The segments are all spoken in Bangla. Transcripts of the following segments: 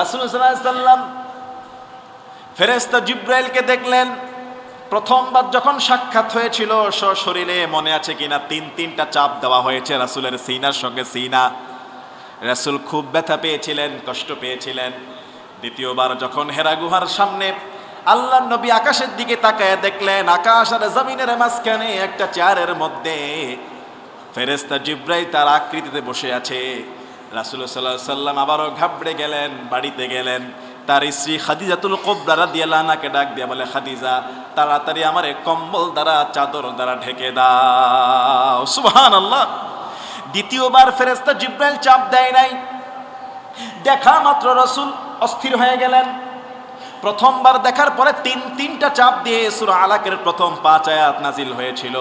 রাসুল সাল্লাম ফেরেস্তা জিব্রাইলকে দেখলেন। প্রথমবার যখন সাক্ষাৎ হয়েছিল, সশরীরে মনে আছে কিনা, তিন, তিনটা চাপ দেওয়া হয়েছে রাসুলের সিনার সঙ্গে সিনা। রাসুল খুব ব্যথা পেয়েছিলেন, কষ্ট পেয়েছিলেন। দ্বিতীয়বার যখন হেরা গুহার সামনে আল্লাহ নবী আকাশের দিকে তাকায় দেখলেন, আকাশ আর জমিনের মাঝখানে একটা চেয়ারের মধ্যে ফেরেস্তা জিব্রাই তার আকৃতিতে বসে আছে। রাসুল সাল্লাহ সাল্লাম আবারও ঘাবড়ে গেলেন, বাড়িতে গেলেন। তার স্ত্রী খাদিজাতুল কোবরা রাদিয়াল্লাহকে ডাক দিয়ে বলে, খাদিজা, তাড়াতাড়ি আমার কম্বল দ্বারা, চাদর দ্বারা ঢেকে দাও। সুবহান আল্লাহ দ্বিতীয়বার ফেরেস্তা জিব্রাইল চাপ দেয় নাই। দেখা মাত্র রসুল অস্থির হয়ে গেলেন। প্রথমবার দেখার পরে তিন, তিনটা চাপ দিয়ে সুরা আলাকের প্রথম পাঁচ আয়াত নাজিল হয়েছিল।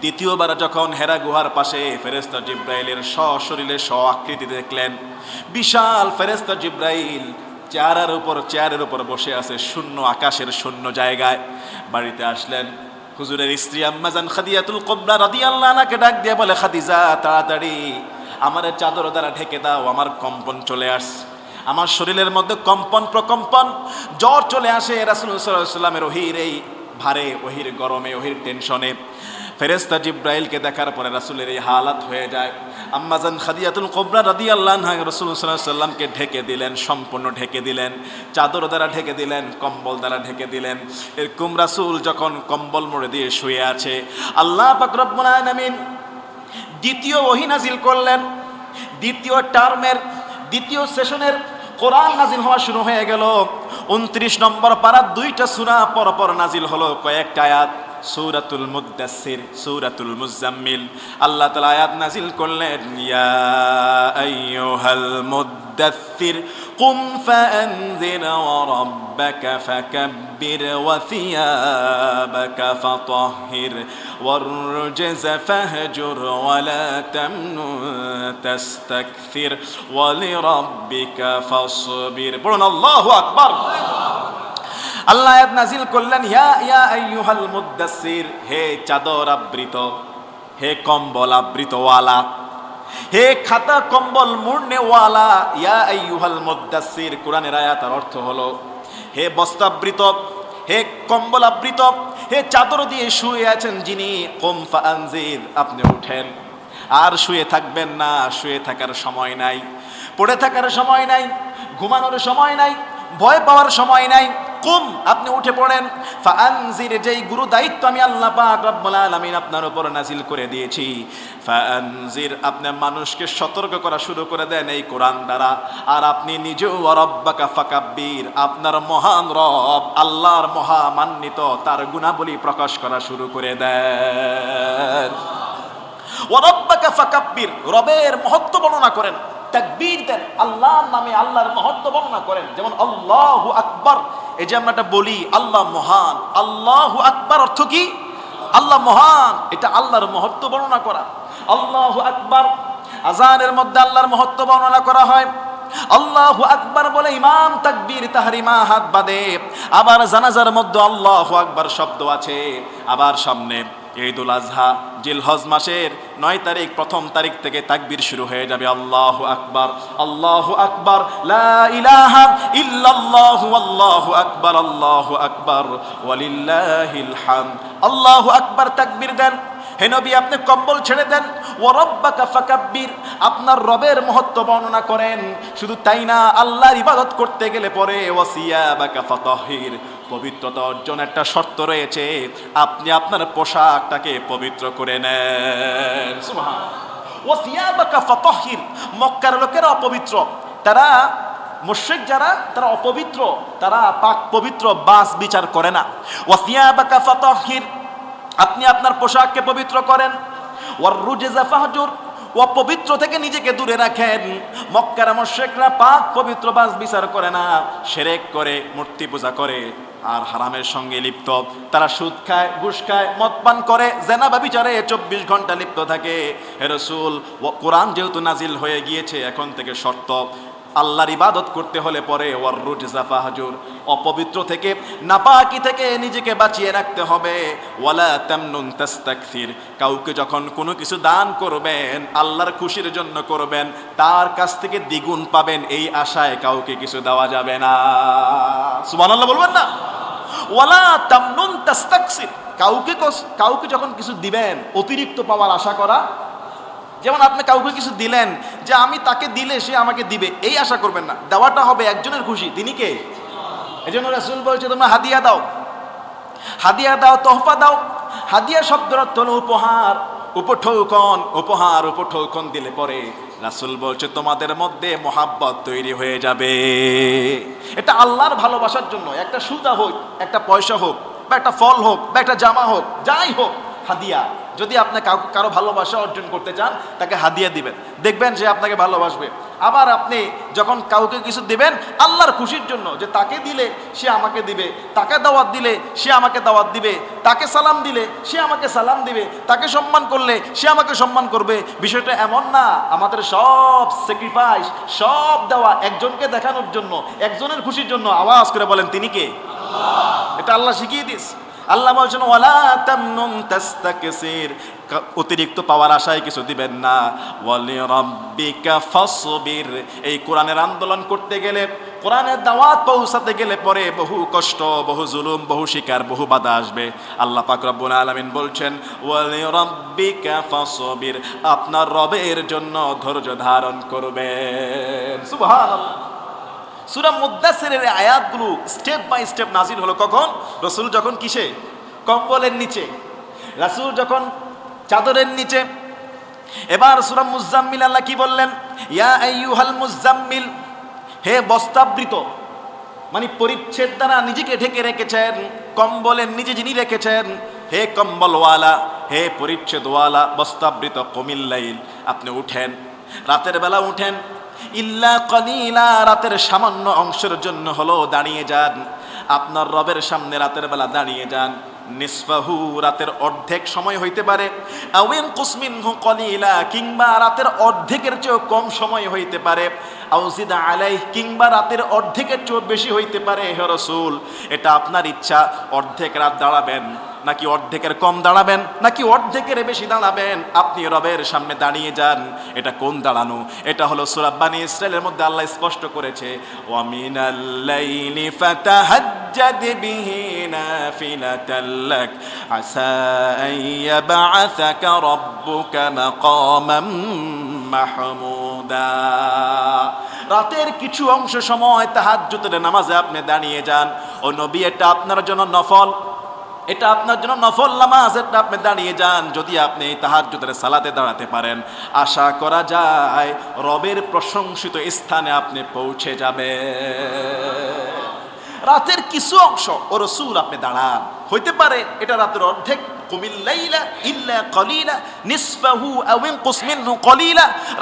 দ্বিতীয়বার যখন হেরা গুহার পাশে ফেরেস্তা জিব্রাইলের সশরীরে স্ব আকৃতি দেখলেন, বিশাল ফেরেস্তা জিব্রাইল চেয়ারের উপর চেয়ারের উপর বসে আছে শূন্য আকাশের শূন্য জায়গায়। বাড়িতে আসলেন। হুজুরের স্ত্রী আম্মাজান খাদিয়াতুল কবরা রাদিয়াল্লাহু আনহাকে ডাক দিয়ে বলে, খাদিজা, তাড়াতাড়ি, আমার চাদর দ্বারা ঢেকে দাও, আমার কম্পন চলে আস আমার শরীরের মধ্যে কম্পন প্রকম্পন জ্বর চলে আসে রাসুল সাল্লামের ওহির এই ভারে, ওহির গরমে, ওহির টেনশনে। ফেরেস্তা জিব্রাইলকে দেখার পরে রাসুলের এই হালাত হয়ে যায়। আম্মাজান খাদিয়াতুল কোবরা রাদি আল্লাহ রসুল সাল্লামকে ঢেকে দিলেন, সম্পূর্ণ ঢেকে দিলেন। চাদর দ্বারা ঢেকে দিলেন, কম্বল দ্বারা ঢেকে দিলেন। এরকম রাসুল যখন কম্বল মোড়ে দিয়ে শুয়ে আছে, আল্লাহ পাকরব্বুল আলামিন দ্বিতীয় ওহি নাজিল করলেন। দ্বিতীয় টার্মের, দ্বিতীয় সেশনের কোরআন নাজিল হওয়া শুরু হয়ে গেল। উনত্রিশ নম্বর পাড়ার দুইটা সুরা পরপর নাজিল হলো কয়েকটা আয়াত। সূরাতুল মুদ্দাসির সূরাতুল মুজাম্মিল আল্লাহ তাআলা আয়াত নাজিল করলেন ইয়া আইয়ুহাল মুদ্দাসির قم فأنذر وربك فكبر وثيابك فطهر والرجز فاهجر ولا تمنن تستكثر ولربك فاصبر বলুন আল্লাহু আকবার আল্লাহ আয়াত নাজিল করলেন, ইয়া ইয়া আইয়ুহাল মুদ্দাসসির হে চাদর আবৃত, হে কম্বল আবৃতওয়ালা, হে খাতা কম্বল মুড়নেওয়ালা, ইয়া আইয়ুহাল মুদ্দাসসির কোরআনের আয়াতের অর্থ হলো, হে বস্তাবৃত হে কম্বল আবৃত, হে চাদর দিয়ে শুয়ে আছেন যিনি, কম ফানজির আপনি উঠেন, আর শুয়ে থাকবেন না, শুয়ে থাকার সময় নাই, পড়ে থাকার সময় নাই, ঘুমানোর সময় নাই, ভয় পাওয়ার সময় নাই কুম আপনি উঠে পড়েন। ফাআনজির যেই গুরু দায়িত্ব আমি আল্লাহ পাক রব্বুল আলামিন আপনার উপর নাজিল করে দিয়েছি। ফাআনজির, আপনি মানুষকে সতর্ক করা শুরু করে দেন এই কোরআন দ্বারা। আর আপনি নিজেও রব্বাকা ফাকাব্বির, আপনার মহান রব, আল্লাহর মহামান্বিত, তার গুণাবলী প্রকাশ করা শুরু করে দেন। ওরব্বাকা ফাকাব্বির, রবের মহত্ব বর্ণনা করেন, তাকবীর দেন, আল্লাহর নামে আল্লাহর মহত্ব বর্ণনা করেন। যেমন আল্লাহু আকবার এই যে আমরা একটা বলি, আল্লাহ মহান, আল্লাহ আকবার অর্থ কি? আল্লাহ মহান, এটা আল্লাহর মহত্ব বর্ণনা করা। আল্লাহ আকবার, আজানের মধ্যে আল্লাহর মহত্ব বর্ণনা করা হয়। আল্লাহু আকবার বলে ইমাম তাকবীর তাহরিমা হাত বাদে আবার জানাজার মধ্যে আল্লাহু আকবার শব্দ আছে। আবার সামনে ঈদুল আজহা জিলহজ মাসের নয় তারিখ, প্রথম তারিখ থেকে তাকবীর শুরু হয়ে যাবে। আল্লাহ আকবার আল্লাহ আকবার আল্লাহু আকবার আল্লাহু আকবার আল্লাহু আকবার তাকবীর দেন। হে নবী, আপনি কম্বল ছেড়ে দেন। ওরব্বাকা ফাকাব্বির, আপনার রবের মহত্ব বর্ণনা করেন। শুধু তাই না, আল্লাহর ইবাদত করতে গেলে পরে ওয়াসিয়া বাকা ফাতাহির। পবিত্রতা অর্জন একটা শর্ত রয়েছে। আপনি আপনার পোশাকটাকে পবিত্র করে নেন। মক্কার লোকেরা অপবিত্র। তারা মুশ্রিক যারা, তারা অপবিত্র। তারা পাক পবিত্র, বাস বিচার করে না। ওয়াসিয়া বাকা ফাতাহির। আপনি আপনার পোশাককে পবিত্র করেন। ওয়ার ফাহজুর। অপবিত্র থেকে নিজেকে দূরে রাখেন। মক্কার মশেকরা পাক পবিত্র বাস বিচার করে না, সেরেক করে, মূর্তি পূজা করে। আর হারামের সঙ্গে লিপ্ত, তারা সুদ খায়, ঘুষ খায়, মদ পান করে, জেনা বা বিচারে চব্বিশ ঘণ্টা লিপ্ত থাকে। হেরসুল কোরআন যেহেতু নাজিল হয়ে গিয়েছে, এখন থেকে শর্ত আল্লাহর ইবাদত করতে হলে পরে ওয়ার রুজা ফাহাজুর, অপবিত্র থেকে, নাপাকি থেকে নিজেকে বাঁচিয়ে রাখতে হবে। ওয়ালা তামনুন তাস্তাকসির, কাউকে যখন কোনো কিছু দান করবেন, আল্লাহর খুশির জন্য করবেন, তার কাছ থেকে দ্বিগুণ পাবেন, এই আশায় কাউকে কিছু দেওয়া যাবে না। সুবহানাল্লাহ বলবেন না? ওয়ালা তামনুন তাস্তাকসির, কাউকে কাউকে যখন কিছু দিবেন, অতিরিক্ত পাওয়ার আশা করা যেমন আপনি কাউকে কিছু দিলেন, যে আমি তাকে দিলে সে আমাকে দিবে, এই আশা করবেন না। দেওয়াটা হবে একজনের খুশি। তিনি কে? এই জন্য রাসুল বলছে, তোমরা হাদিয়া দাও। হাদিয়া দাও, তোহফা দাও। হাদিয়া শব্দের অর্থ উপহার। উপঠৌকন উপহার, উপঠৌকন দিলে পরে রাসুল বলছে, তোমাদের মধ্যে মোহাব্বত তৈরি হয়ে যাবে। এটা আল্লাহর ভালোবাসার জন্য। একটা সুতা হোক, একটা পয়সা হোক, বা একটা ফল হোক, বা একটা জামা হোক, যাই হোক, হাদিয়া। যদি আপনি কারও ভালোবাসা অর্জন করতে চান, তাকে হাদিয়া দিবেন। দেখবেন যে আপনাকে ভালোবাসবে। আবার আপনি যখন কাউকে কিছু দিবেন, আল্লাহর খুশির জন্য যে তাকে দিলে সে আমাকে দিবে, তাকে দাওয়াত দিলে সে আমাকে দাওয়াত দিবে, তাকে সালাম দিলে সে আমাকে সালাম দিবে, তাকে সম্মান করলে সে আমাকে সম্মান করবে, বিষয়টা এমন না। আমাদের সব স্যাক্রিফাইস সব দেওয়া একজনকে দেখানোর জন্য, একজনের খুশির জন্য আওয়াজ করে বলেন, তিনি কে? এটা আল্লাহ শিখিয়ে দিস আল্লাহ বলছেন, ওয়ালা তামনুন তাস্তাকসির। অতিরিক্ত পাওয়ার আশায় কিছু দিবেন না। ওয়ালি রাব্বিকা ফাসবির। এই কোরআনের আন্দোলন করতে গেলে, কোরআনের দাওয়াত পৌঁছাতে গেলে পরে বহু কষ্ট, বহু জুলুম, বহু শিকার, বহু বাধা আসবে। আল্লাহ পাক রব্বুল আলামিন বলছেন ওয়ালি রাব্বিকা ফাসবির। আপনার রবের জন্য ধৈর্য ধারণ করবেন। সুবহানাল্লাহ। সুরা মুদাসিরের আয়াতগুলো স্টেপ বাই স্টেপ নাজির হলো কখন? রসুল যখন কিসে? কম্বলের নিচে। রাসূল যখন চাদরের নিচে। এবার সুরা মুজাম্মিল আল্লাহ কি বললেন? ইয়া আইয়ুহাল মুজাম্মিল হে বস্তাবৃত মানে পরিচ্ছেদ দ্বারা নিজেকে ঢেকে রেখেছেন, কম্বলের নিচে যিনি রেখেছেন, হে কম্বলওয়ালা, হে পরিচ্ছেদওয়ালা, বস্তাবৃত কমিল্লাইল, আপনি উঠেন। রাতের বেলা উঠেন ইল্লা কলিলা, রাতের সামান্য অংশের জন্য হলো দাঁড়িয়ে যান। আপনার রবের সামনে রাতের বেলা দাঁড়িয়ে যান। নিসফাহু, রাতের অর্ধেক সময় হইতে পারে। আউইন কুসমিনহু কলিলা, কিংবা রাতের অর্ধেকের চেয়েও কম সময় হইতে পারে। আউজিদা আলাই কিংবা রাতের অর্ধেকের চেয়েও বেশি হইতে পারে, হে রসুল। এটা আপনার ইচ্ছা, অর্ধেক রাত দাঁড়াবেন। নাকি অর্ধেকের কম দাঁড়াবেন? নাকি অর্ধেকের বেশি দাঁড়াবেন? আপনি রবের সামনে দাঁড়িয়ে যান। এটা কোন দাঁড়ানো? এটা হলো সুরাব্বানি ইসরায়েলের মধ্যে আল্লাহ স্পষ্ট করেছে মাহমুদা। রাতের কিছু অংশ সময় তাহাজ্জুদের নামাজে আপনি দাঁড়িয়ে যান। ও নবী, এটা আপনার জন্য নফল। এটা আপনার জন্য নফল নামাজ, এটা আপনি দাঁড়িয়ে যান, যদি আপনি তাহার তাহাজ্জুদের সালাতে দাঁড়াতে পারেন। আশা করা যায় রবের প্রশংসিত স্থানে আপনি পৌঁছে যাবে রাতের কিছু অংশ ও রসুল আপনি দাঁড়ান। হইতে পারে এটা রাতের অর্ধেক।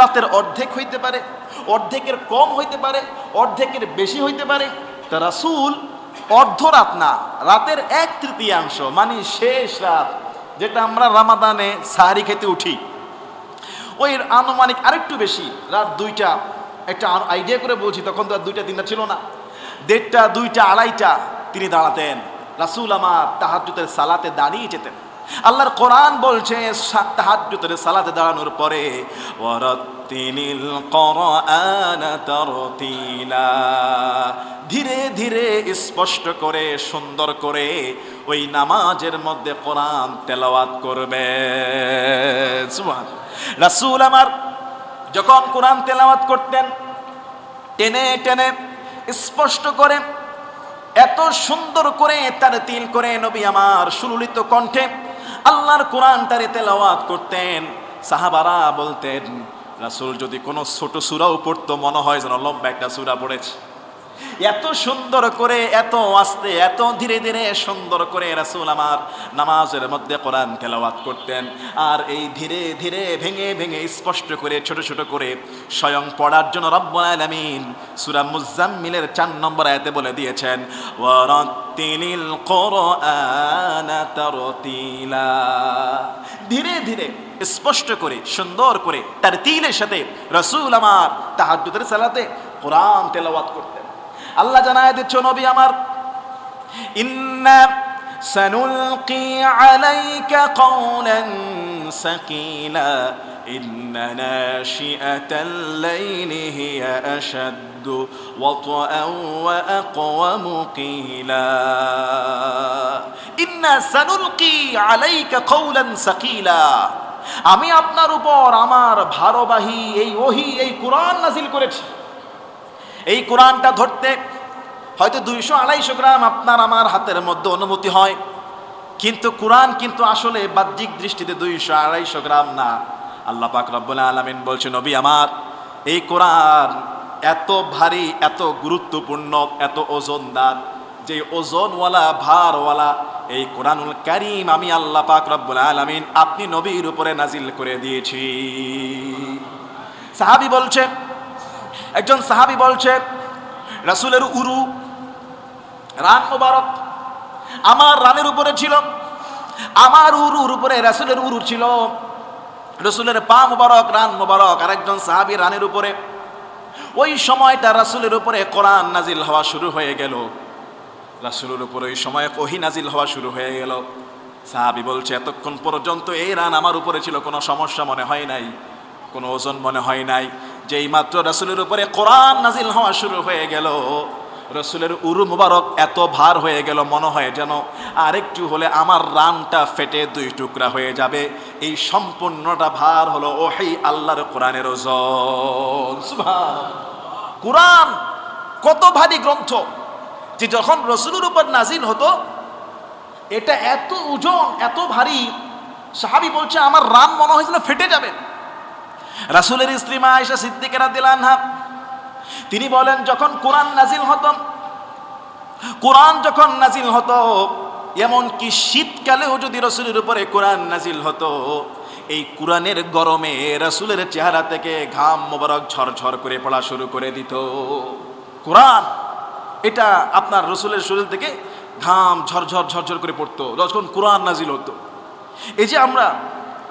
রাতের অর্ধেক হইতে পারে, অর্ধেকের কম হইতে পারে, অর্ধেকের বেশি হইতে পারে। তা রাসূল অর্ধ রাত না, রাতের এক তৃতীয়াংশ মানে শেষ রাত, যেটা আমরা রামাদানে সাহারি খেতে উঠি। ওই আনুমানিক আরেকটু বেশি, রাত দুইটা, একটা আইডিয়া করে বলছি, তখন তো আর দুইটা, তিনটা ছিল না। দেড়টা, দুইটা, আড়াইটা, তিনি দাঁড়াতেন। রাসূল আমার তাহাজ্জুদের সালাতে দাঁড়িয়ে যেতেন। আল্লাহর কোরআন বলছে তাহাজ্জুদের সালাতে দাঁড়ানোর পরে ওয়ারাত্তিনিল কোরআন তারতিলা ধীরে ধীরে স্পষ্ট করে, সুন্দর করে ওই নামাজের মধ্যে কোরআন তেলাওয়াত করবে। রাসূল আমার যখন কোরআন তেলাওয়াত করতেন, টেনে টেনে স্পষ্ট করে, এত সুন্দর করে তার তিল করে নবী আমার সুললিত কণ্ঠে আল্লাহর কোরআন তারে তেলাওয়াত করতেন। সাহাবারা বলতেন রাসূল যদি কোনো ছোট সুরাও পড়তো মনে হয় যেন লম্বা একটা সুরা পড়েছে। এত সুন্দর করে, এত আস্তে, এত ধীরে ধীরে সুন্দর করে রাসূল আমার নামাজের মধ্যে কোরআন তেলাওয়াত করতেন। আর এই ধীরে ধীরে ভেঙে ভেঙে স্পষ্ট করে, ছোট ছোট করে স্বয়ং পড়ার জন্য রব্বুল আলামিন সূরা মুজাম্মিলের চার নম্বর আয়াতে বলে দিয়েছেন, ওয়ারাত্তিলিল কোরআন তারতিলা। ধীরে ধীরে স্পষ্ট করে, সুন্দর করে তার তিলের সাথে রসুল আমার তাহাজ্জুদের সালাতে কোরআন তেলাওয়াত করতেন। আল্লাহ জানায় দিচ্ছ নবী আমার ইন্না سنلقي عليك قولا ثقيلا إن ناشئة الليل هي أشد وطئا وأقوم قيلا إنا سنلقي عليك قولا ثقيلا আমি আপনার উপর আমার ভারবাহী এই ওহি এই কোরআন নাজিল করেছি এই কোরআনটা ধরতে হয়তো দুইশো আড়াইশো গ্রাম আপনার আমার হাতের মধ্যে অনুমতি হয়। কিন্তু কোরআন কিন্তু আসলে বাহ্যিক দৃষ্টিতে দুইশো আড়াইশো গ্রাম না। আল্লাহ পাক রব্বুল আলমিন বলছে নবী আমার, এই কোরআন এত ভারী, এত গুরুত্বপূর্ণ, এত ওজনদার, যে ওজনওয়ালা, ভারওয়ালা, এই কোরআনুল কারিম আমি আল্লাহ পাক রব্বুল আলমিন আপনি নবীর উপরে নাজিল করে দিয়েছি। সাহাবি বলছে একজন সাহাবি বলছে, রাসুলের উরু রান মোবারক, আমার রানের উপরে ছিল, আমার উরুর উপরে রাসুলের উরু ছিল, রসুলের পা মোবারক, রান মোবারক, আরেকজন সাহাবি রানের উপরে। ওই সময়টা রাসুলের উপরে কোরআন নাজিল হওয়া শুরু হয়ে গেল। রাসুলের উপরে ওই সময় কহি নাজিল হওয়া শুরু হয়ে গেল। সাহাবি বলছে, এতক্ষণ পর্যন্ত এই রান আমার উপরে ছিল, কোনো সমস্যা মনে হয় নাই, কোনো ওজন মনে হয় নাই যেই মাত্র রসুলের উপরে কোরআন নাজিল হওয়া শুরু হয়ে গেল, রসুলের উরু মুবারক এত ভার হয়ে গেল, মনে হয় যেন আরেকটু হলে আমার রানটা ফেটে দুই টুকরা হয়ে যাবে। এই সম্পূর্ণটা ভার হলো ওহেই আল্লাহর কোরআনের। কোরআন কত ভারী গ্রন্থ যে যখন রসুলের উপর নাজিল হতো, এটা এত ওজন, এত ভারী, সাহাবি বলছে, আমার রান মনে হয়েছিল ফেটে যাবে। রাসুলের স্ত্রী মা আয়েশা সিদ্দিকেরা দিলান হা তিনি বলেন, যখন কোরআন নাজিল হতো, কোরআন যখন নাজিল হতো এমন কি শীতকালেও যদি রসুলের উপরে কোরআন নাজিল হতো, এই কোরআনের গরমে রসুলের চেহারা থেকে ঘাম মোবারক ঝরঝর করে পড়া শুরু করে দিত। কোরআন, এটা আপনার রসুলের শরীর থেকে ঘাম ঝরঝর ঝরঝর করে পড়তো, যখন কোরআন নাজিল হতো। এই যে আমরা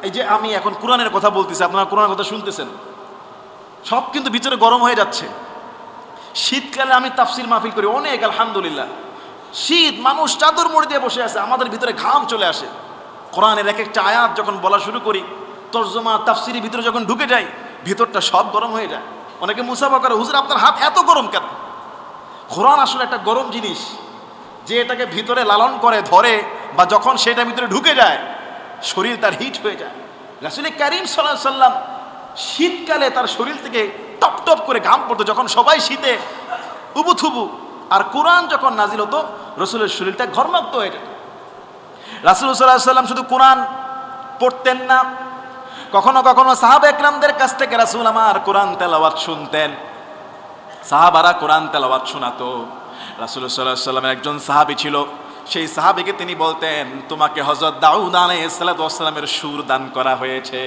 এই যে আমি এখন কোরআনের কথা বলতেছি, আপনারা কোরআনের কথা শুনতেছেন। সব কিন্তু ভিতরে গরম হয়ে যাচ্ছে। শীতকালে আমি তাফসির মাহফিল করি, অনেক, আলহামদুলিল্লাহ। শীত, মানুষ চাদর মুড়ি দিয়ে বসে আছে, আমাদের ভিতরে ঘাম চলে আসে। কোরআনের এক একটা আয়াত যখন বলা শুরু করি, তর্জমা, তাফসিরের ভিতরে যখন ঢুকে যাই, ভিতরটা সব গরম হয়ে যায়। অনেকে মুসাফা করে হুজুর, আপনার হাত এত গরম কেন? কোরআন আসলে একটা গরম জিনিস, যে এটাকে ভিতরে লালন করে, ধরে, বা যখন সেটা ভিতরে ঢুকে যায় শরীর তার হিট হয়ে যায়। রাসুল করিম সাল্লাহ সাল্লাম শীতকালে তার শরীর থেকে টপ টপ করে ঘাম পড়তো, যখন সবাই শীতে উবুথুবু। আর কোরআন যখন নাজিল হতো, রসুলের শরীরটা ঘর্মাক্ত হয়ে যেত। রাসুল সাল্লাহ সাল্লাম শুধু কোরআন পড়তেন না, কখনো কখনো সাহাব একরামদের কাছ থেকে রাসুল আমার কোরআন তেলাওয়াত শুনতেন। সাহাবারা কোরআন তেলাওয়াত শোনাতো। রাসুল সাল্লাহ সাল্লামের একজন সাহাবি ছিল সেই সাহাবিকে তিনি বলতেন, তোমাকে হজরত দাউদ আলাই সালাতামের সুর দান করা হয়েছে।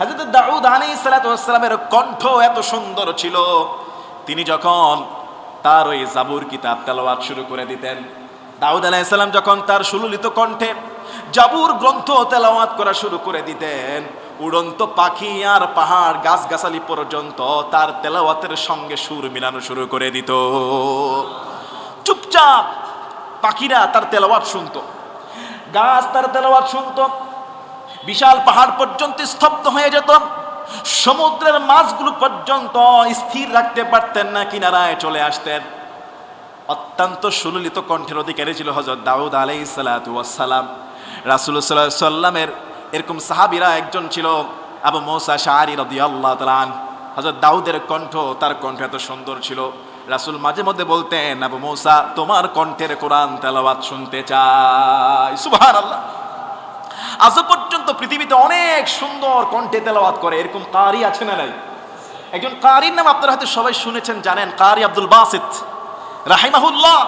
হজরত দাউদ আলী সালাতামের কণ্ঠ এত সুন্দর ছিল। তিনি যখন তার ওই জাবুর কিতাব তেলাওয়াত শুরু করে দিতেন, দাউদ আলাইসাল্লাম যখন তার সুললিত কণ্ঠে জাবুর গ্রন্থ তেলাওয়াত করা শুরু করে দিতেন, উড়ন্ত পাখি আর পাহাড় গাছগাছালি পর্যন্ত তার তেলাওয়াতের সঙ্গে সুর মিলানো শুরু করে দিত। চুপচাপ পাখিরা তার তেলাওয়াত শুনত। গাছ তার তেলাওয়াত শুনতো। বিশাল পাহাড় পর্যন্ত স্তব্ধ হয়ে যেত। সমুদ্রের মাছগুলো পর্যন্ত স্থির রাখতে পারতেন না, কিনারায় চলে আসতেন। অত্যন্ত সুললিত কণ্ঠের অধিকারী ছিল হজরত দাউদ আলাই সালাম। রাসুল সাল্লামের এরকম সাহাবিরা একজন ছিল আবু মৌসা শাহরি রদি আল্লাহ তালান হজরত দাউদের কণ্ঠ তার কণ্ঠ এত সুন্দর ছিল। রাসুল মাঝে মধ্যে বলতেন, আবু মৌসা, তোমার কণ্ঠের কোরআন তেলাওয়াত শুনতে চাই। সুবাহ আল্লাহ আজও পর্যন্ত পৃথিবীতে অনেক সুন্দর কণ্ঠে তেলাওয়াত করে। এরকম কারি আছে না নাই? একজন কারির নাম আপনার হাতে সবাই শুনেছেন, জানেন, কারি আব্দুল বাসিত। রাহিমাহুল্লাহ,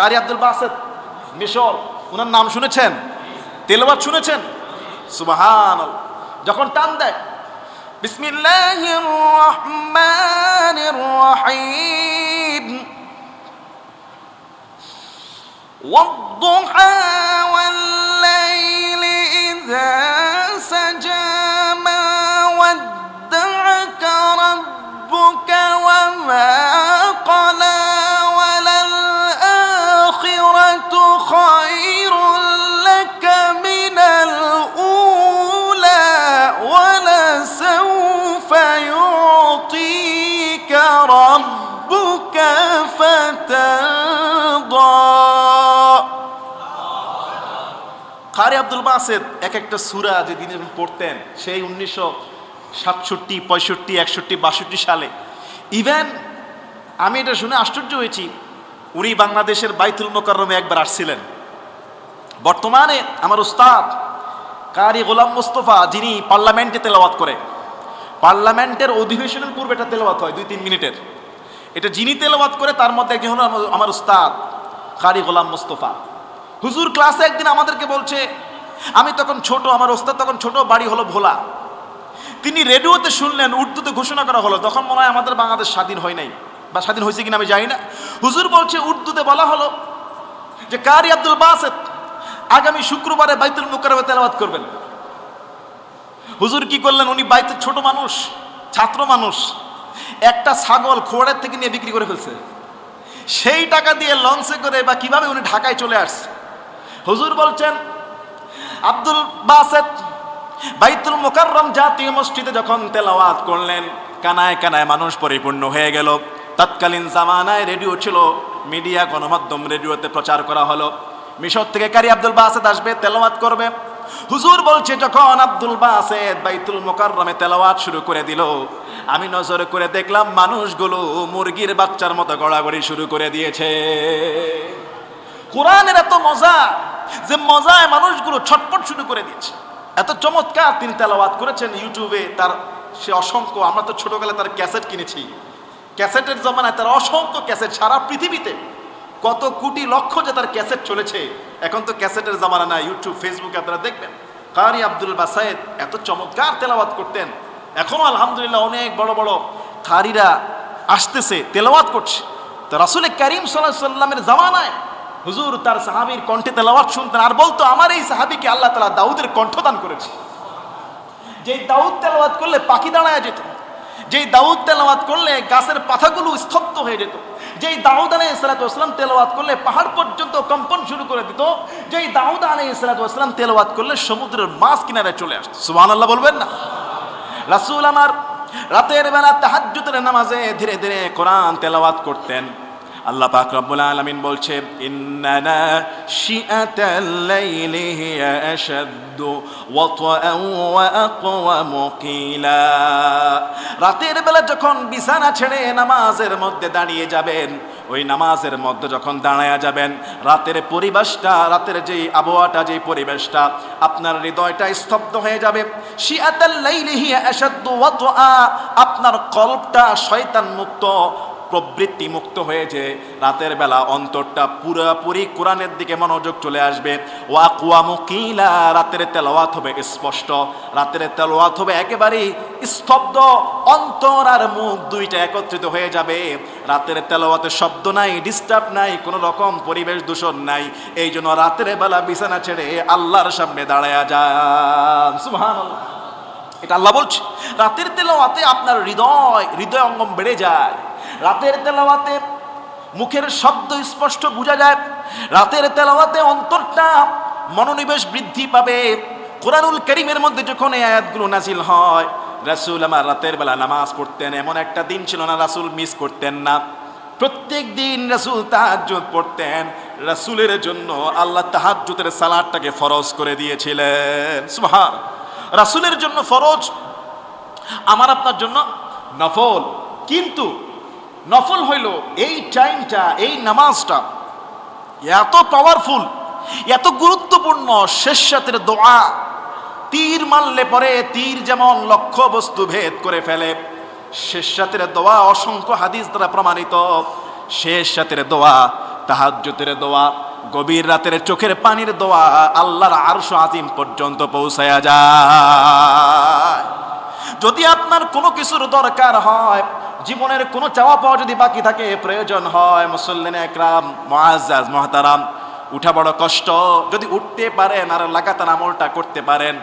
কারি আব্দুল বাসিত, মিশর। ওনার নাম শুনেছেন? তেলাওয়াত শুনেছেন? সুবাহান যখন টান দেয়, বিসমিল্লাহির রহমানির রহিম। والضحى والليل إذا سجى ما ودعك ربك وما কারি আব্দুল বাসেদ এক একটা সুরা যে দিনে পড়তেন, সেই উনিশশো সাতষট্টি, পঁয়ষট্টি, একষট্টি, বাষট্টি সালে। ইভেন আমি এটা শুনে আশ্চর্য হয়েছি, উনি বাংলাদেশের বাইতুল মোকাররমে একবার আসছিলেন। বর্তমানে আমার উস্তাদ কারি গোলাম মোস্তফা, যিনি পার্লামেন্টে তেলাওয়াত করে। পার্লামেন্টের অধিবেশনের পূর্বে এটা তেলাওয়াত হয় দুই তিন মিনিটের। এটা যিনি তেলাওয়াত করে, তার মধ্যে একজন হলো আমার- আমার উস্তাদ কারি গোলাম মোস্তফা। হুজুর ক্লাসে একদিন আমাদেরকে বলছে, আমি তখন ছোট, আমার ওস্তাদ তখন ছোট, বাড়ি হলো ভোলা। তিনি রেডিওতে শুনলেন, উর্দুতে ঘোষণা করা হলো, তখন মনে হয় আমাদের বাংলাদেশ স্বাধীন হয় নাই। বা স্বাধীন হয়েছে কিনা আমি জানি না। হুজুর বলছে, উর্দুতে বলা হলো যে, কারি আব্দুল বাসেদ আগামী শুক্রবারে বাইতুল মুকাররমে তেলাওয়াত করবেন। হুজুর কি করলেন? উনি বাইতে ছোট মানুষ, ছাত্র মানুষ, একটা ছাগল খোয়ারের থেকে নিয়ে বিক্রি করে ফেলছে। সেই টাকা দিয়ে লঞ্চে করে বা কীভাবে উনি ঢাকায় চলে আসছে? হুজুর বলছেন, আব্দুল বাসেদ বাইতুল মোকাররম জাতীয় মসজিদে যখন তেলাওয়াত করলেন, কানায় কানায় মানুষ পরিপূর্ণ হয়ে গেল। তৎকালীন জামানায় রেডিও ছিল, মিডিয়া, গণমাধ্যম রেডিওতে প্রচার করা হলো। মিশর থেকে কারি আব্দুল বাসেদ আসবে, তেলাওয়াত করবে। হুজুর বলছে, যখন আব্দুল বাসেদ বাইতুল মোকাররমে তেলাওয়াত শুরু করে দিল, আমি নজর করে দেখলাম মানুষগুলো মুরগির বাচ্চার মতো গড়াগড়ি শুরু করে দিয়েছে। কোরআনের এত মজা যে মজায় মানুষগুলো ছটপট শুরু করে দিয়েছে। এত চমৎকার তিনি তেলাওয়াত করেছেন ইউটিউবে, তার সে অসংখ্য, আমরা তো ছোটবেলায় তার ক্যাসেট কিনেছি। ক্যাসেটের জমানায় তার অসংখ্য ক্যাসেট, সারা পৃথিবীতে কত কোটি লক্ষ যে তার ক্যাসেট চলেছে, এখন তো ক্যাসেটের জামানা না ইউটিউব ফেসবুকে আপনারা দেখবেন। কারি আব্দুল বাসায়েদ এত চমৎকার তেলাওয়াত করতেন। এখনও আলহামদুলিল্লাহ অনেক বড় বড় কারিরা আসতেছে, তেলাওয়াত করছে। তো রাসুল করিম সাল্লাহ সাল্লামের জামানায় হুজুর তার সাহাবীর কণ্ঠে তেলাওয়াত শুনতেন। আর বলতো, আমার এই সাহাবিকে আল্লাহ তালা দাউদের কণ্ঠদান করেছে। যেই দাউদ তেলাওয়াত করলে পাখি দাঁড়ায় যেত, যেই দাউদ তেলাওয়াত করলে গাছের পাতাগুলো স্তব্ধ হয়ে যেত, যেই দাউদ আলাই ইসলাতাম তেলাওয়াত করলে পাহাড় পর্যন্ত কম্পন শুরু করে দিত, যেই দাউদ আলাই ইসলাতাম তেলাওয়াত করলে সমুদ্রের মাছ কিনারে চলে আসতো। সুবহান আল্লাহ বলবেন না? রাসূল আমার রাতের বেলা তাহাজ্জুদের নামাজে ধীরে ধীরে কোরআন তেলাওয়াত করতেন। আল্লাহ পাক রব্বুল আলামিন বলছে ইন্নানা শিআতাল লাইলি হিয়া আশাদ্দু ওয়াতআন ওয়া রাতের বেলা যখন বিছানা ছেড়ে নামাজের মধ্যে দাঁড়িয়ে যাবেন, ওই নামাজের মধ্যে যখন দাঁড়ায়া যাবেন, রাতের পরিবেশটা, রাতের যেই আবহাওয়াটা, যেই পরিবেশটা, আপনার হৃদয়টা স্তব্ধ হয়ে যাবে। শিয়াতাল লাইলি হিয়া আশাদ্দু ওয়াতআ, আপনার কল্পটা শয়তান মুক্ত প্রবৃত্তি মুক্ত হয়েছে রাতের বেলা অন্তরটা পুরোপুরি কোরআনের দিকে মনোযোগ চলে আসবে। ওয়া ওয়াকুয়া মুকিলা রাতের তেলাওয়াত হবে স্পষ্ট। রাতের তেলাওয়াত হবে একেবারেই স্তব্ধ, অন্তর আর মুখ দুইটা একত্রিত হয়ে যাবে। রাতের তেলাওয়াতে শব্দ নাই ডিস্টার্ব নাই, কোনো রকম পরিবেশ দূষণ নাই। এই জন্য রাতের বেলা বিছানা ছেড়ে আল্লাহর সামনে দাঁড়ায়া যান। সুবহানাল্লাহ। এটা আল্লাহ বলছে, রাতের তেলাওয়াতে আপনার হৃদয় হৃদয় অঙ্গম বেড়ে যায়। রাতের তেলাওয়াতে মুখের শব্দ স্পষ্ট বোঝা যায়। রাতের তেলাওয়াতে অন্তরটা মনোনিবেশ বৃদ্ধি পাবে। কোরআনুল করিমের মধ্যে যখন এই আয়াতগুলো নাজিল হয়, রাসূল আমার রাতের বেলা নামাজ পড়তেন, এমন একটা দিন ছিল না রাসূল মিস করতেন না। প্রত্যেক দিন রাসূল তাহাজ্জুদ পড়তেন। রাসুলের জন্য আল্লাহ তাহাজ্জুদের সালাদটাকে ফরজ করে দিয়েছিলেন। সুবহান রাসূলের জন্য ফরজ, আমার আপনার জন্য নফল। কিন্তু নফল হইল এই টাইমটা, এই নামাজটা। এত পাওয়ারফুল এত গুরুত্বপূর্ণ শেষ সাথের দোয়া। তীর মারলে পরে তীর যেমন লক্ষ্য বস্তু ভেদ করে ফেলে, শেষ সাথের দোয়া অসংখ্য হাদিস দ্বারা প্রমাণিত। শেষ সাথের দোয়া, তাহাজ্জুদের দোয়া, গভীর রাতের চোখের পানির দোয়া, আল্লাহর আরশ আজিম পর্যন্ত পৌঁছায়া যায়। যদি আপনার কোনো কিছুর দরকার হয়, জীবনের কোনো চাওয়া পাওয়া যদি বাকি থাকে, প্রয়োজন হয়, মুসল্লিন একরাম মহাজাজ মহাতারাম, উঠা বড় কষ্ট, যদি উঠতে পারেন আর লাগাতার আমলটা করতে পারেন,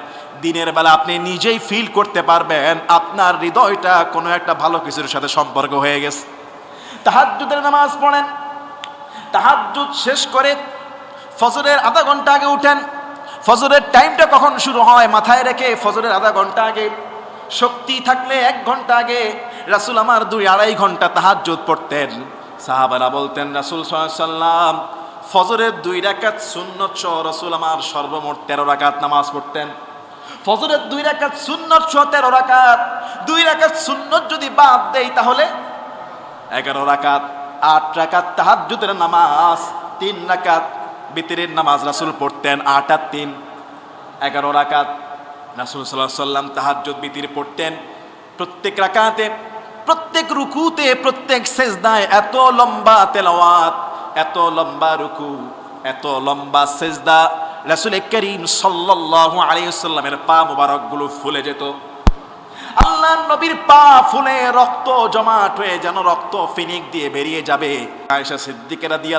দিনের বেলা আপনি নিজেই ফিল করতে পারবেন, আপনার হৃদয়টা কোনো একটা ভালো কিছুর সাথে সম্পর্ক হয়ে গেছে। তাহাজ্জুদের নামাজ পড়েন, তাহাজ্জুদ শেষ করে ফজরের আধা ঘণ্টা আগে উঠেন, ফজরের টাইমটা কখন শুরু হয়, মাথায় রেখে ফজরের আধা ঘণ্টা আগে শক্তি থাকলে এক ঘণ্টা আগে রাসুল আমার দুই আড়াই ঘণ্টা তাহাজ্জুদ পড়তেন। সাহাবারা বলতেন, রাসুল সাল্লাম ফজরের দুই রাকাত সুন্নত সহ রসুল আমার সর্বমোট তেরো রাকাত নামাজ পড়তেন। ফজরের দুই রাকাত সুন্নত সহ তেরো রাকাত, দুই রাকাত সুন্নত যদি বাদ দেই তাহলে এগারো রাকাত, আট রাকাত তাহাজ্জুদের নামাজ, তিন রাকাত বিতিরের নামাজ রাসুল পড়তেন, আট আর তিন। এগারো রাকাত রাসুল সাল্লাহ সাল্লাম তাহাজ্জুদ বিতির পড়তেন। প্রত্যেক রাকাতে, প্রত্যেক রুকুতে, প্রত্যেক সেজদায় এত লম্বা তেলাওয়াত, এত লম্বা রুকু, এত লম্বা সেজদা রাসুল করিম সাল্লাল্লাহু আলাইহি সাল্লামের পা মোবারকগুলো ফুলে যেত। আল্লাহ নবীর পা ফুলে, রক্ত জমাট হয়ে যেন রক্ত ফিনিক দিয়ে বেরিয়ে যাবে। আয়েশা সিদ্দিকেরা দিয়ে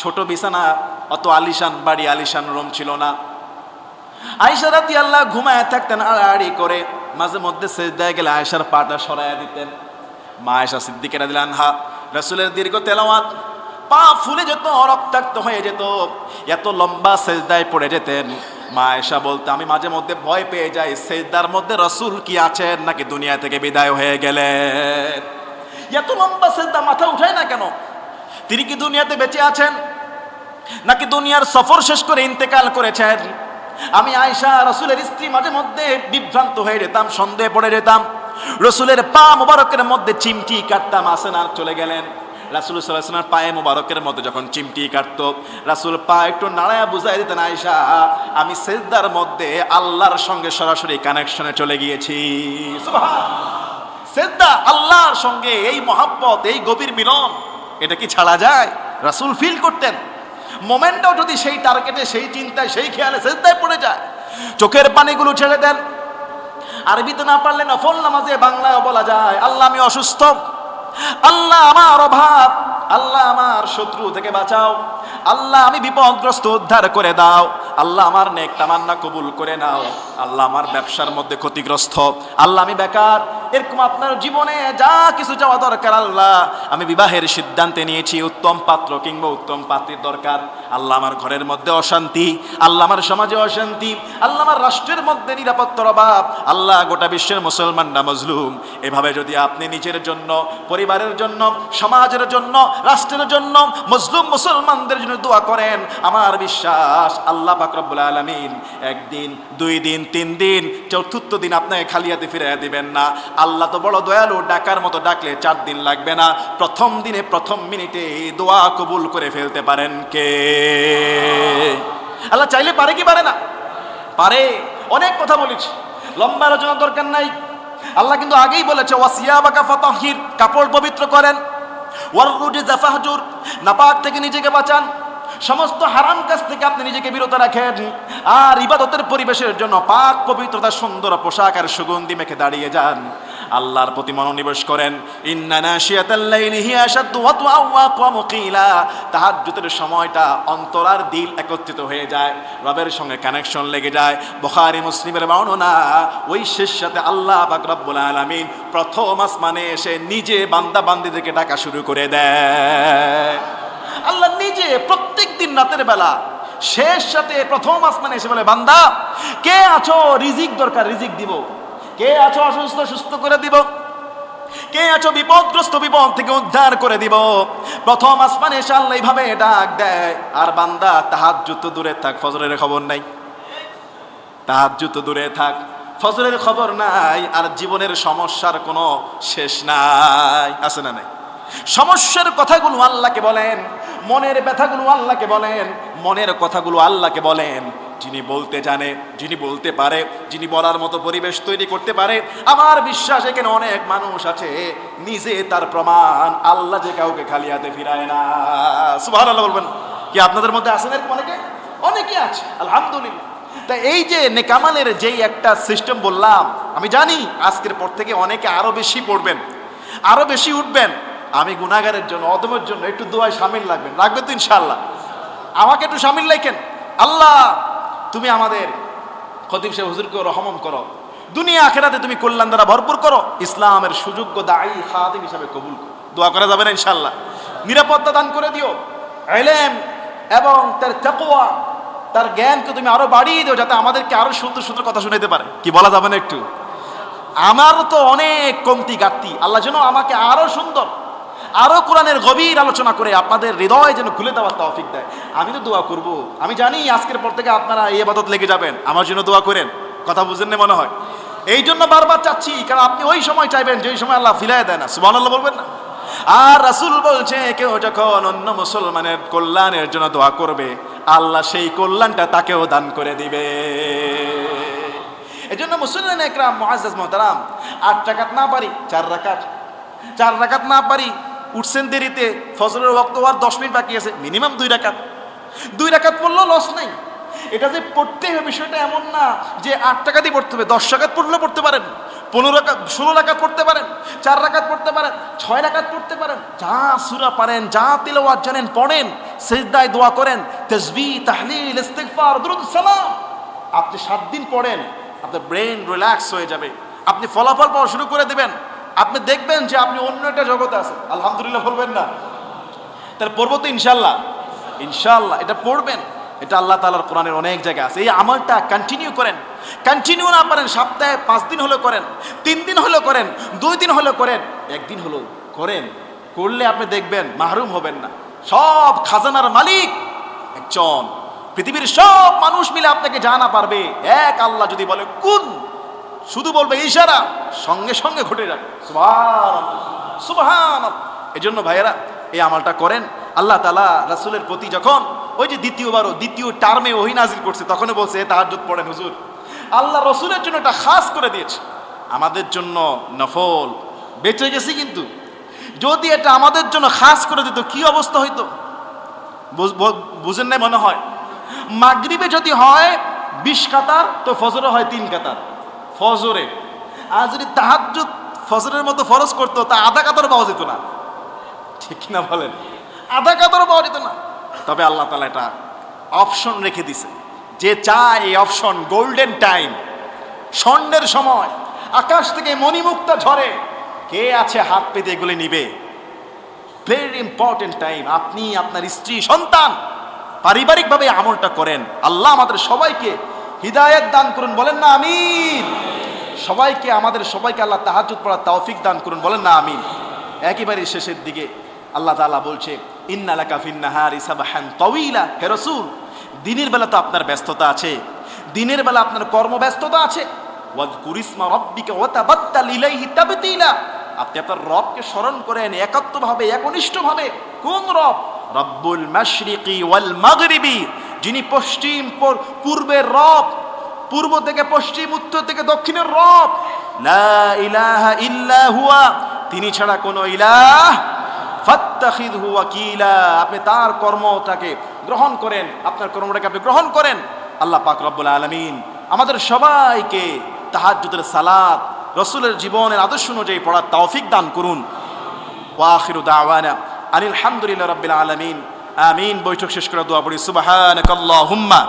ছোট বিছানা, অত আলিশান বাড়ি আলিশান রুম ছিল না। আয়েশা রাতি আল্লাহ ঘুমায় থাকতেন আড়াআড়ি করে। মাঝে মধ্যে সেজদায় গেলে আয়েশার পাটা সরাইয়া দিতেন। মা আয়েশা সিদ্দিকেরা দিলেন হা রসুলের দীর্ঘ তেলাওয়াত, পা ফুলে যেত রক্তাক্ত হয়ে যেত, এত লম্বা সেজদায় পড়ে যেতেন। মা আয়েশা বলতে, আমি মাঝে মধ্যে ভয় পেয়ে যাই, সেজদার মধ্যে রসুল কি আছেন নাকি দুনিয়া থেকে বিদায় হয়ে গেলেন? এত লম্বা সেজদা মাথা উঠায় না কেন? তিনি কি দুনিয়াতে বেঁচে আছেন? নাকি দুনিয়ার সফর শেষ করে ইন্তেকাল করেছেন? আমি আয়সা রসুলের স্ত্রী মাঝে মধ্যে বিভ্রান্ত হয়ে যেতাম, সন্দেহে পড়ে যেতাম। রসুলের পা মোবারকের মধ্যে চিমটি কাটতাম, আসেন আর চলে গেলেন। রাসুল সাল্লাহামের পায়ে মোবারকের মধ্যে যখন চিমটি কাটত, রাসুল পা একটু নাড়ায়া বুঝাই দিতেন আয়সা আমি সেজদার মধ্যে আল্লাহর সঙ্গে সরাসরি কানেকশনে চলে গিয়েছি। সেজদা, আল্লাহর সঙ্গে এই মহাব্বত, এই গভীর মিলন, এটা কি ছাড়া যায়? রাসুল ফিল করতেন। মোমেন্টও যদি সেই টার্গেটে সেই চিন্তায়, সেই খেয়ালে, সেজদায় পড়ে যায়, চোখের পানিগুলো ছেড়ে দেন। আরবিতে না পারলে নফল নামাজে বাংলায় বলা যায়, আল্লাহ আমি অসুস্থ, আল্লাহ আমার অভাব, আল্লাহ আমার শত্রু থেকে বাঁচাও, আল্লাহ আমি বিপদগ্রস্ত উদ্ধার করে দাও, আল্লাহ আমার নেক তামান্না কবুল করে নাও, আল্লাহ আমার ব্যবসার মধ্যে ক্ষতিগ্রস্ত, আল্লাহ আমি বেকার এরকম আপনার জীবনে যা কিছু যাওয়া দরকার, আল্লাহ। আমি বিবাহের সিদ্ধান্তে নিয়েছি, উত্তম পাত্র কিংবা উত্তম পাত্রের দরকার। আল্লাহ আমার ঘরের মধ্যে অশান্তি, আল্লাহ আমার সমাজে অশান্তি, আল্লাহ আমার রাষ্ট্রের মধ্যে নিরাপত্তার অভাব, আল্লাহ গোটা বিশ্বের মুসলমানরা মজলুম। এভাবে যদি আপনি নিজের জন্য, পরিবারের জন্য, সমাজের জন্য, রাষ্ট্রের জন্য মজলুম মুসলমানদের জন্য দোয়া করেন, আমার বিশ্বাস আল্লাহ পাকরবুল আলমিন একদিন, দুই দিন, তিন দিন, চতুর্থ দিন আপনাকে খালি হাতে দিবেন না। আল্লাহ তো বড় দয়ালু, ডাকার মতো ডাকলে চার দিন লাগবে না। প্রথম দিনে, প্রথম মিনিটে দোয়া কবুল করে ফেলতে পারেন কে? আল্লাহ চাইলে পারে কি পারে না? পারে। অনেক কথা বলেছি। লম্বা আলোচনা দরকার নাই। আল্লাহ কিন্তু আগেই বলেছে, ওয়াসিয়াবাকা ফাতাহির কাপড় পবিত্র করেন। ওয়ারুজি জাফাহজুর, নাপাক থেকে নিজেকে বাঁচান। সমস্ত হারাম কাজ থেকে আপনি নিজেকে বিরত রাখেন। আর ইবাদতের পরিবেশের জন্য পাক পবিত্রতা, সুন্দর পোশাক আর সুগন্ধি মেখে দাঁড়িয়ে যান। আল্লাহর প্রতি মনোনিবেশ করেন। তাহাজ্জুদের সময়টা অন্তর আর দিল একত্রিত হয়ে যায়। রবের সঙ্গে কানেকশন লেগে যায়। বুখারী, মুসলিমের বর্ণনা, ওই শেষ সাথে আল্লাহ পাক রব্বুল আলামিন প্রথম আসমানে এসে নিজে বান্দা বান্দিদেরকে ডাকা শুরু করে দেয়। আল্লাহ নিজে প্রত্যেক দিন রাতের বেলা শেষ সাথে প্রথম আসমানে এসে বলে, বান্দা, কে আছো? রিজিক দরকার, রিজিক দিব। কে আছো অসুস্থ, সুস্থ করে দিব? কে আছো বিপদগ্রস্ত, বিপদ থেকে উদ্ধার করে দিব? প্রথম আসমানে এসে আল্লাহ এইভাবে ডাক দেয়, আর বান্দা তাহার জুতো দূরে থাক, ফজরের খবর নাই। তাহার জুতো দূরে থাক, ফজরের খবর নাই, আর জীবনের সমস্যার কোনো শেষ নাই, আছে না নাই? সমস্যার কথাগুলো আল্লাহকে বলেন, মনের ব্যথাগুলো আল্লাহকে বলেন, মনের কথাগুলো আল্লাহকে বলেন যিনি বলতে জানে, যিনি বলতে পারে, যিনি বলার মতো পরিবেশ তৈরি করতে পারে, আমার বিশ্বাস এখানে অনেক মানুষ আছে, নিজে তার প্রমাণ আল্লাহ যে কাউকে খালি হাতে ফিরায় না। সুভাষ আল্লাহ বলবেন, কি আপনাদের মধ্যে আছেন এরকম অনেকে? অনেকে আছে, আলহামদুলিল্লাহ। তা এই যে নেকামালের যেই একটা সিস্টেম বললাম, আমি জানি আজকের পর থেকে অনেকে আরও বেশি পড়বেন, আরও বেশি উঠবেন। আমি গুনাগারের জন্য, অদমের জন্য একটু দোয়ায় সামিল লাগবেন, লাগবে তো ইনশাল্লাহ আমাকে একটু সামিল লাইকেন আল্লাহ তুমি আমাদের খতিব সাহেব হুজুরকে রহমম করো। দুনিয়া আখেরাতে তুমি কল্যাণ দ্বারা ভরপুর করো। ইসলামের সুযোগ্য দায়ী খাদিম হিসাবে কবুল করো। দোয়া করা যাবে না ইনশাল্লাহ নিরাপত্তা দান করে দিও। এলেম এবং তার তাকওয়া, তার জ্ঞানকে তুমি আরও বাড়িয়ে দিও যাতে আমাদেরকে আরও সুন্দর সুন্দর কথা শুনাইতে পারে। কি বলা যাবে না একটু? আমার তো অনেক কমতি ঘাটতি। আল্লাহ যেন আমাকে আরও সুন্দর আরও কোরআনের গভীর আলোচনা করে আপনাদের হৃদয় যেন খুলে দেওয়ার তৌফিক দেয়। আমি তো দোয়া করব। আমি জানি আজকের পর থেকে আপনারা এই আবাদত লেগে যাবেন। আমার জন্য দোয়া করেন। কথা বুঝেন না মনে হয়? এই জন্য বারবার চাচ্ছি, কারণ আপনি ওই সময় চাইবেন যে সময় আল্লাহ ফিলাই দেয় না। সুবান আল্লাহ বলবেন না? আর রাসূল বলছে, কেউ যখন অন্য মুসলমানের কল্যাণের জন্য দোয়া করবে, আল্লাহ সেই কল্যাণটা তাকেও দান করে দিবে। এই জন্য মুসলিম একরাম মহাজাজ মহতারাম, আট টাকাত না পারি, চার রাকাত চার রাকাত না পারি উঠছেন দেরিতে, ফজরের ওয়াক্ত আর দশ মিনিট বাকি আছে, মিনিমাম দুই রাকাত। দুই রাকাত পড়লেও লস নেই। এটা যে পড়তে হবে বিষয়টা এমন না যে আট টাকা দিয়ে পড়তে হবে, দশ টাকাত পড়লেও পড়তে পারেন, পনেরো রাকাত, ষোলো রাকাত পড়তে পারেন, চার রাকাত পড়তে পারেন, ছয় রাকাত পড়তে পারেন, যা সুরা পারেন, যা তিলওয়াত জানেন, পড়েন, সেজদায় দোয়া করেন তেজবি তাহলিল, ইস্তিগফার, দুরুদ, সালাম। আপনি সাত দিন পড়েন, আপনার ব্রেন রিল্যাক্স হয়ে যাবে। আপনি ফলাফল পাওয়া শুরু করে দেবেন। আপনি দেখবেন যে আপনি অন্য একটা জগতে আছেন। আলহামদুলিল্লাহ বলবেন না। তাহলে পড়ব তো ইনশাল্লাহ ইনশাল্লাহ এটা পড়বেন। এটা আল্লাহ তালার কোরআনের অনেক জায়গা আছে। এই আমলটা কন্টিনিউ করেন। কন্টিনিউ না পারেন, সপ্তাহে পাঁচ দিন হলো করেন, তিন দিন হলো করেন, দুই দিন হলো করেন, একদিন হলো করেন। করলে আপনি দেখবেন মাহরুম হবেন না। সব খাজানার মালিক একজন। পৃথিবীর সব মানুষ মিলে আপনাকে জানা পারবে, এক আল্লাহ যদি বলে কোন শুধু বলবে, ইশারা সঙ্গে সঙ্গে ঘটে যাবে। সুবহান এই জন্য ভাইয়েরা, এই আমলটা করেন। আল্লাহ তালা রাসুলের প্রতি যখন ওই যে দ্বিতীয়বারও দ্বিতীয় টার্মে ওহি নাজির করছে তখনও বলছে তাহাজ্জুদ পড়েন হুজুর। আল্লাহ রসুলের জন্য এটা খাস করে দিয়েছে। আমাদের জন্য নফল। বেঁচে গেছি কিন্তু। যদি এটা আমাদের জন্য খাস করে দিত, কি অবস্থা হইতো? বুঝেন নাই মনে হয়? মাগরিবে যদি হয়, বিশ কাতার, তো ফজরে হয় তিন কাতার। ফজরে। আর যদি তাহাজ্জুদ ফজরের মতো ফরজ করতো তা আধা কাতর পাওয়া যেত না। ঠিক না বলেন? আধা কাতারও পাওয়া যেত না। তবে আল্লাহ তালা এটা অপশন রেখে দিছে। যে চায় এই অপশন গোল্ডেন টাইম স্বর্ণের সময় আকাশ থেকে মণিমুক্তা ঝরে কে আছে হাত পেতে এগুলি নিবে? ভেরি ইম্পর্টেন্ট টাইম আপনি আপনার স্ত্রী সন্তান পারিবারিকভাবে আমলটা করেন। আল্লাহ আমাদের সবাইকে হৃদায়ত দান করুন, বলেন না আমিন। সবাইকে, আমাদের সবাইকে আল্লাহ তাহাজুদ পড়ার তৌফিক দান করুন, বলেন না আমিন। একেবারে শেষের দিকে আল্লাহ তাআলা বলছে ইন্নালাকা ফিন্নাহারি সাবাহান তওয়িলা হে রাসূল, দিনের বেলা তো আপনার ব্যস্ততা আছে, দিনের বেলা আপনার কর্মব্যস্ততা আছে। ওয়াজকুরিসমা রাব্বিকা ওয়া তাবাত্তাল ইলাইহি তাবতীলা আপনি আপনার রবকে স্মরণ করেন একাত্মভাবে একনিষ্ঠভাবে। কোন রব? রব্বুল মাশরিকি ওয়াল মাগরিবি। যিনি পশ্চিম পূর্বের রব, পূর্ব থেকে পশ্চিম, উত্তর থেকে দক্ষিণের রব। লা ইলাহা ইল্লা হুয়া, তিনি ছাড়া কোনো ইলাহ। ফাত্তাখিযহু ওয়াকিলা, আপনি তার কর্মটাকে গ্রহণ করেন, আপনার কর্মটাকে আপনি গ্রহণ করেন। আল্লাহ পাক রব্বুল আলামিন আমাদের সবাইকে তাহাজ্জুদের সালাত, রসুলের জীবনের আদর্শ অনুযায়ী পড়ার তৌফিক দান করুন। ওয়াখিরু দাওয়ানা আনিল হামদুলিল্লাহ রাব্বিল আলামিন। আমিন। বৈঠক শেষ করে দোয়া পড়ি। সুবহানাকাল্লাহুম্মা।